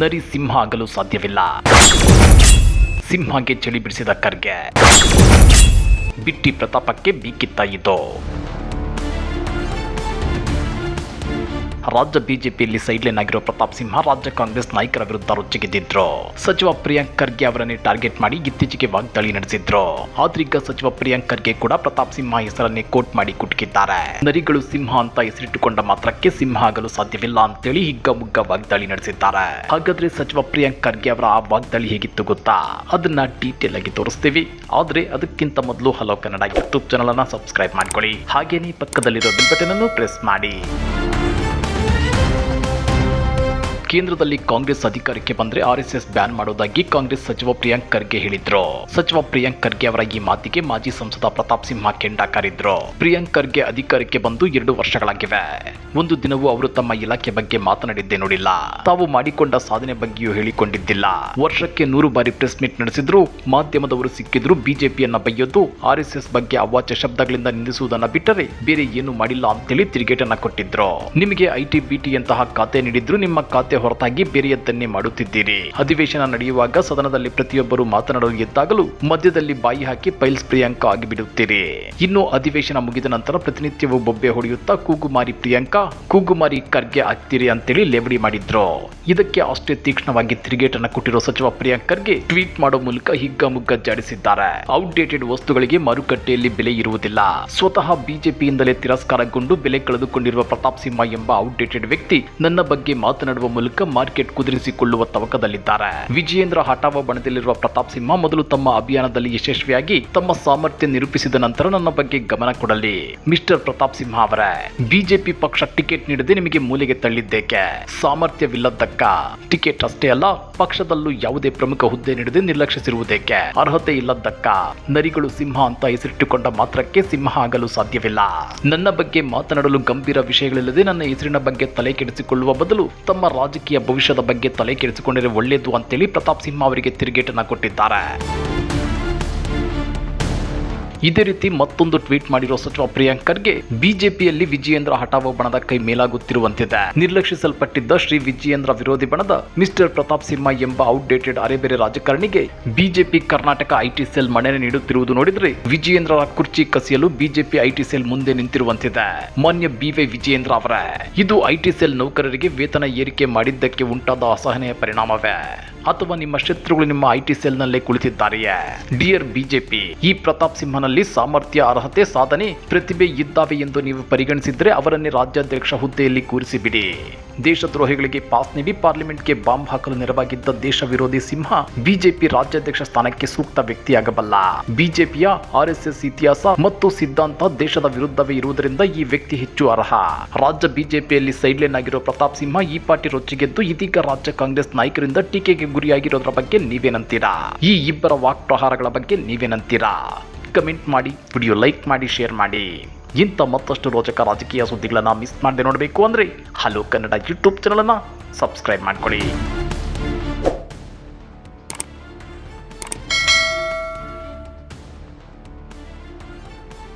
ನರಿ ಸಿಂಹ ಆಗಲು ಸಾಧ್ಯವಿಲ್ಲ. ಸಿಂಹಗೆ ಚಳಿ ಬಿಡಿಸಿದ ಖರ್ಗೆ. ಬಿಟ್ಟಿ ಪ್ರತಾಪಕ್ಕೆ ಬೀಕಿತ್ತ ರಾಜ್ಯ ಬಿಜೆಪಿಯಲ್ಲಿ ಸೈಡ್ಲೈನ್ ಆಗಿರೋ ಪ್ರತಾಪ್ ಸಿಂಹ ರಾಜ್ಯ ಕಾಂಗ್ರೆಸ್ ನಾಯಕರ ವಿರುದ್ಧ ರೊಚ್ಚಿಗೆದ್ದಿದ್ರು ಸಚಿವ ಪ್ರಿಯಾಂಕ್ ಖರ್ಗೆ ಅವರನ್ನೇ ಟಾರ್ಗೆಟ್ ಮಾಡಿ ಇತ್ತೀಚೆಗೆ ವಾಗ್ದಾಳಿ ನಡೆಸಿದ್ರು. ಆದ್ರೀಗ ಸಚಿವ ಪ್ರಿಯಾಂಕ್ ಖರ್ಗೆ ಕೂಡ ಪ್ರತಾಪ್ ಸಿಂಹ ಹೆಸರನ್ನೇ ಕೋಟ್ ಮಾಡಿ ಕುಟುಕಿದ್ದಾರೆ. ನರಿಗಳು ಸಿಂಹ ಅಂತ ಹೆಸರಿಟ್ಟುಕೊಂಡ ಮಾತ್ರಕ್ಕೆ ಸಿಂಹ ಆಗಲು ಸಾಧ್ಯವಿಲ್ಲ ಅಂತೇಳಿ ಹಿಗ್ಗಮುಗ್ಗ ವಾಗ್ದಾಳಿ ನಡೆಸಿದ್ದಾರೆ. ಹಾಗಾದ್ರೆ ಸಚಿವ ಪ್ರಿಯಾಂಕ್ ಖರ್ಗೆ ಅವರ ಆ ವಾಗ್ದಾಳಿ ಹೇಗಿತ್ತು ಗೊತ್ತಾ? ಅದನ್ನ ಡೀಟೇಲ್ ಆಗಿ ತೋರಿಸ್ತೀವಿ. ಆದ್ರೆ ಅದಕ್ಕಿಂತ ಮೊದಲು ಹಲೋ ಕನ್ನಡ ಯೂಟ್ಯೂಬ್ ಚಾನಲ್ ಅನ್ನ ಸಬ್ಸ್ಕ್ರೈಬ್ ಮಾಡ್ಕೊಳ್ಳಿ. ಹಾಗೇನೇ ಪಕ್ಕದಲ್ಲಿರೋ ಬೆಲ್ ಬಟನ್ ಅನ್ನು ಪ್ರೆಸ್ ಮಾಡಿ. ಕೇಂದ್ರದಲ್ಲಿ ಕಾಂಗ್ರೆಸ್ ಅಧಿಕಾರಕ್ಕೆ ಬಂದ್ರೆ ಆರ್ಎಸ್ಎಸ್ ಬ್ಯಾನ್ ಮಾಡೋದಾಗಿ ಕಾಂಗ್ರೆಸ್ ಸಚಿವ ಪ್ರಿಯಾಂಕ್ ಖರ್ಗೆ ಹೇಳಿದ್ರು. ಸಚಿವ ಪ್ರಿಯಾಂಕ್ ಖರ್ಗೆ ಅವರ ಈ ಮಾತಿಗೆ ಮಾಜಿ ಸಂಸದ ಪ್ರತಾಪ್ ಸಿಂಹ ಕೆಂಡಾಕಾರಿದ್ರು. ಪ್ರಿಯಾಂಕ್ ಖರ್ಗೆ ಅಧಿಕಾರಕ್ಕೆ ಬಂದು ಎರಡು ವರ್ಷಗಳಾಗಿವೆ. ಒಂದು ದಿನವೂ ಅವರು ತಮ್ಮ ಇಲಾಖೆ ಬಗ್ಗೆ ಮಾತನಾಡಿದ್ದೇ ನೋಡಿಲ್ಲ. ತಾವು ಮಾಡಿಕೊಂಡ ಸಾಧನೆ ಬಗ್ಗೆಯೂ ಹೇಳಿಕೊಂಡಿದ್ದಿಲ್ಲ. ವರ್ಷಕ್ಕೆ ನೂರು ಬಾರಿ ಪ್ರೆಸ್ ಮೀಟ್ ನಡೆಸಿದ್ರು. ಮಾಧ್ಯಮದವರು ಸಿಕ್ಕಿದ್ರು ಬಿಜೆಪಿಯನ್ನ ಬೈಯೋದು. ಆರ್ಎಸ್ಎಸ್ ಬಗ್ಗೆ ಅವಾಚ್ಯ ಶಬ್ದಗಳಿಂದ ನಿಂದಿಸುವುದನ್ನ ಬಿಟ್ಟರೆ ಬೇರೆ ಏನು ಮಾಡಿಲ್ಲ ಅಂತೇಳಿ ತಿರುಗೇಟನ್ನ ಕೊಟ್ಟಿದ್ರು. ನಿಮಗೆ ಐಟಿ ಬಿಟಿ ಅಂತಹ ಖಾತೆ ನೀಡಿದ್ರು ನಿಮ್ಮ ಖಾತೆ ಹೊರತಾಗಿ ಬೇರೆಯದ್ದನ್ನೇ ಮಾಡುತ್ತಿದ್ದೀರಿ. ಅಧಿವೇಶನ ನಡೆಯುವಾಗ ಸದನದಲ್ಲಿ ಪ್ರತಿಯೊಬ್ಬರು ಮಾತನಾಡಲು ಎದ್ದಾಗಲೂ ಮಧ್ಯದಲ್ಲಿ ಬಾಯಿ ಹಾಕಿ ಪೈಲ್ಸ್ ಪ್ರಿಯಾಂಕಾ ಆಗಿಬಿಡುತ್ತೀರಿ. ಇನ್ನು ಅಧಿವೇಶನ ಮುಗಿದ ನಂತರ ಪ್ರತಿನಿತ್ಯವೂ ಬೊಬ್ಬೆ ಹೊಡೆಯುತ್ತಾ ಕೂಗುಮಾರಿ ಪ್ರಿಯಾಂಕಾ ಕೂಗುಮಾರಿ ಖರ್ಗೆ ಆಗ್ತೀರಿ ಅಂತೇಳಿ ಲೇವಡಿ ಮಾಡಿದ್ರು. ಇದಕ್ಕೆ ಅಷ್ಟೇ ತೀಕ್ಷ್ಣವಾಗಿ ತಿರುಗೇಟನ್ನ ಕೊಟ್ಟಿರೋ ಸಚಿವ ಪ್ರಿಯಾಂಕ್ ಖರ್ಗೆ ಟ್ವೀಟ್ ಮಾಡೋ ಮೂಲಕ ಹಿಗ್ಗಮುಗ್ಗ ಜಾಡಿಸಿದ್ದಾರೆ. ಔಟ್ಡೇಟೆಡ್ ವಸ್ತುಗಳಿಗೆ ಮಾರುಕಟ್ಟೆಯಲ್ಲಿ ಬೆಲೆ ಇರುವುದಿಲ್ಲ. ಸ್ವತಃ ಬಿಜೆಪಿಯಿಂದಲೇ ತಿರಸ್ಕಾರಗೊಂಡು ಬೆಲೆ ಕಳೆದುಕೊಂಡಿರುವ ಪ್ರತಾಪ್ ಸಿಂಹ ಎಂಬ ಔಟ್ಡೇಟೆಡ್ ವ್ಯಕ್ತಿ ನನ್ನ ಬಗ್ಗೆ ಮಾತನಾಡುವ ಮೂಲಕ ಮಾರ್ಕೆಟ್ ಕುದುರಿಸಿಕೊಳ್ಳುವ ತವಕದಲ್ಲಿದ್ದಾರೆ. ವಿಜಯೇಂದ್ರ ಹಠಾವ ಬಣದಲ್ಲಿರುವ ಪ್ರತಾಪ್ ಸಿಂಹ ಮೊದಲು ತಮ್ಮ ಅಭಿಯಾನದಲ್ಲಿ ಯಶಸ್ವಿಯಾಗಿ ತಮ್ಮ ಸಾಮರ್ಥ್ಯ ನಿರೂಪಿಸಿದ ನಂತರ ನನ್ನ ಬಗ್ಗೆ ಗಮನ ಕೊಡಲಿ. ಮಿಸ್ಟರ್ ಪ್ರತಾಪ್ ಸಿಂಹ ಅವರೇ, ಬಿಜೆಪಿ ಪಕ್ಷ ಟಿಕೆಟ್ ನೀಡದೆ ನಿಮಗೆ ಮೂಲೆಗೆ ತಳ್ಳಿದ್ದೇಕೆ? ಸಾಮರ್ಥ್ಯವಿಲ್ಲದಕ್ಕ ಟಿಕೆಟ್ ಅಷ್ಟೇ ಅಲ್ಲ, ಪಕ್ಷದಲ್ಲೂ ಯಾವುದೇ ಪ್ರಮುಖ ಹುದ್ದೆ ನೀಡದೆ ನಿರ್ಲಕ್ಷಿಸಿರುವುದೇಕೆ? ಅರ್ಹತೆ ಇಲ್ಲದಕ್ಕ ನರಿಗಳು ಸಿಂಹ ಅಂತ ಹೆಸರಿಟ್ಟುಕೊಂಡ ಮಾತ್ರಕ್ಕೆ ಸಿಂಹ ಆಗಲು ಸಾಧ್ಯವಿಲ್ಲ. ನನ್ನ ಬಗ್ಗೆ ಮಾತನಾಡಲು ಗಂಭೀರ ವಿಷಯಗಳಿಲ್ಲದೆ ನನ್ನ ಹೆಸರಿನ ಬಗ್ಗೆ ತಲೆ ಕೆಡಿಸಿಕೊಳ್ಳುವ ಬದಲು ತಮ್ಮ ರಾಜಕೀಯ ಭವಿಷ್ಯದ ಬಗ್ಗೆ ತಲೆ ಕೆಡಿಸಿಕೊಂಡರೆ ಒಳ್ಳೆಯದು ಅಂತೇಳಿ ಪ್ರತಾಪ್ ಸಿಂಹ ಅವರಿಗೆ ತಿರುಗೇಟನ್ನು ಕೊಟ್ಟಿದ್ದಾರೆ. ಇದೇ ರೀತಿ ಮತ್ತೊಂದು ಟ್ವೀಟ್ ಮಾಡಿರೋ ಸಚಿವ ಪ್ರಿಯಾಂಕರ್ಗೆ ಬಿಜೆಪಿಯಲ್ಲಿ ವಿಜಯೇಂದ್ರ ಹಠಾವ ಬಣದ ಕೈ ಮೇಲಾಗುತ್ತಿರುವಂತಿದೆ. ನಿರ್ಲಕ್ಷಿಸಲ್ಪಟ್ಟಿದ್ದ ಶ್ರೀ ವಿಜಯೇಂದ್ರ ವಿರೋಧಿ ಬಣದ ಮಿಸ್ಟರ್ ಪ್ರತಾಪ್ ಸಿಂಹ ಎಂಬ ಔಟ್ಡೇಟೆಡ್ ಅರೆಬೆರೆ ರಾಜಕಾರಣಿಗೆ ಬಿಜೆಪಿ ಕರ್ನಾಟಕ ಐಟಿ ಸೆಲ್ ನೀಡುತ್ತಿರುವುದು ನೋಡಿದ್ರೆ ವಿಜಯೇಂದ್ರ ಕುರ್ಚಿ ಕಸಿಯಲು ಬಿಜೆಪಿ ಐಟಿ ಸೆಲ್ ಮುಂದೆ ನಿಂತಿರುವಂತಿದೆ. ಮಾನ್ಯ ಬಿವೈ ವಿಜಯೇಂದ್ರ ಅವರೇ, ಇದು ಐಟಿ ಸೆಲ್ ನೌಕರರಿಗೆ ವೇತನ ಏರಿಕೆ ಮಾಡಿದ್ದಕ್ಕೆ ಉಂಟಾದ ಅಸಹನೆಯ ಪರಿಣಾಮವೇ. ಅಥವಾ ನಿಮ್ಮ ಶತ್ರುಗಳು ನಿಮ್ಮ ಐಟಿ ಸೆಲ್ನಲ್ಲೇ ಕುಳಿತಿದ್ದಾರೆಯೇ? ಡಿಯರ್ ಬಿಜೆಪಿ, ಈ ಪ್ರತಾಪ್ ಸಿಂಹನಲ್ಲಿ ಸಾಮರ್ಥ್ಯ, ಅರ್ಹತೆ, ಸಾಧನೆ, ಪ್ರತಿಭೆ ಇದ್ದಾವೆ ಎಂದು ನೀವು ಪರಿಗಣಿಸಿದ್ರೆ ಅವರನ್ನೇ ರಾಜ್ಯಾಧ್ಯಕ್ಷ ಹುದ್ದೆಯಲ್ಲಿ ಕೂರಿಸಿಬಿಡಿ. ದೇಶದ್ರೋಹಿಗಳಿಗೆ ಪಾಸ್ ನೀಡಿ ಪಾರ್ಲಿಮೆಂಟ್ಗೆ ಬಾಂಬ್ ಹಾಕಲು ನೆರವಾಗಿದ್ದ ದೇಶ ವಿರೋಧಿ ಸಿಂಹ ಬಿಜೆಪಿ ರಾಜ್ಯಾಧ್ಯಕ್ಷ ಸ್ಥಾನಕ್ಕೆ ಸೂಕ್ತ ವ್ಯಕ್ತಿಯಾಗಬಲ್ಲ. ಬಿಜೆಪಿಯ ಆರ್ಎಸ್ಎಸ್ ಇತಿಹಾಸ ಮತ್ತು ಸಿದ್ಧಾಂತ ದೇಶದ ವಿರುದ್ಧವೇ ಇರುವುದರಿಂದ ಈ ವ್ಯಕ್ತಿ ಹೆಚ್ಚು ಅರ್ಹ. ರಾಜ್ಯ ಬಿಜೆಪಿಯಲ್ಲಿ ಸೈಡ್ಲೈನ್ ಆಗಿರೋ ಪ್ರತಾಪ್ ಸಿಂಹ ಈ ಪಾರ್ಟಿ ರೊಚ್ಚಿಗೆದ್ದು ಇದೀಗ ರಾಜ್ಯ ಕಾಂಗ್ರೆಸ್ ನಾಯಕರಿಂದ ಟೀಕೆಗೆ ಗುರಿಯಾಗಿರೋದ್ರ ಬಗ್ಗೆ ನೀವೇನಂತೀರಾ? ಈ ಇಬ್ಬರ ವಾಕ್ ಪ್ರಹಾರಗಳ ಬಗ್ಗೆ ನೀವೇನಂತೀರಾ? ಕಮೆಂಟ್ ಮಾಡಿ ವಿಡಿಯೋ ಲೈಕ್ ಮಾಡಿ ಶೇರ್ ಮಾಡಿ. ಇಂಥ ಮತ್ತಷ್ಟು ರೋಚಕ ರಾಜಕೀಯ ಸುದ್ದಿಗಳನ್ನು ಮಿಸ್ ಮಾಡದೆ ನೋಡಬೇಕು ಅಂದರೆ ಹಲೋ ಕನ್ನಡ ಯೂಟ್ಯೂಬ್ ಚಾನಲನ್ನು ಸಬ್ಸ್ಕ್ರೈಬ್ ಮಾಡ್ಕೊಳ್ಳಿ.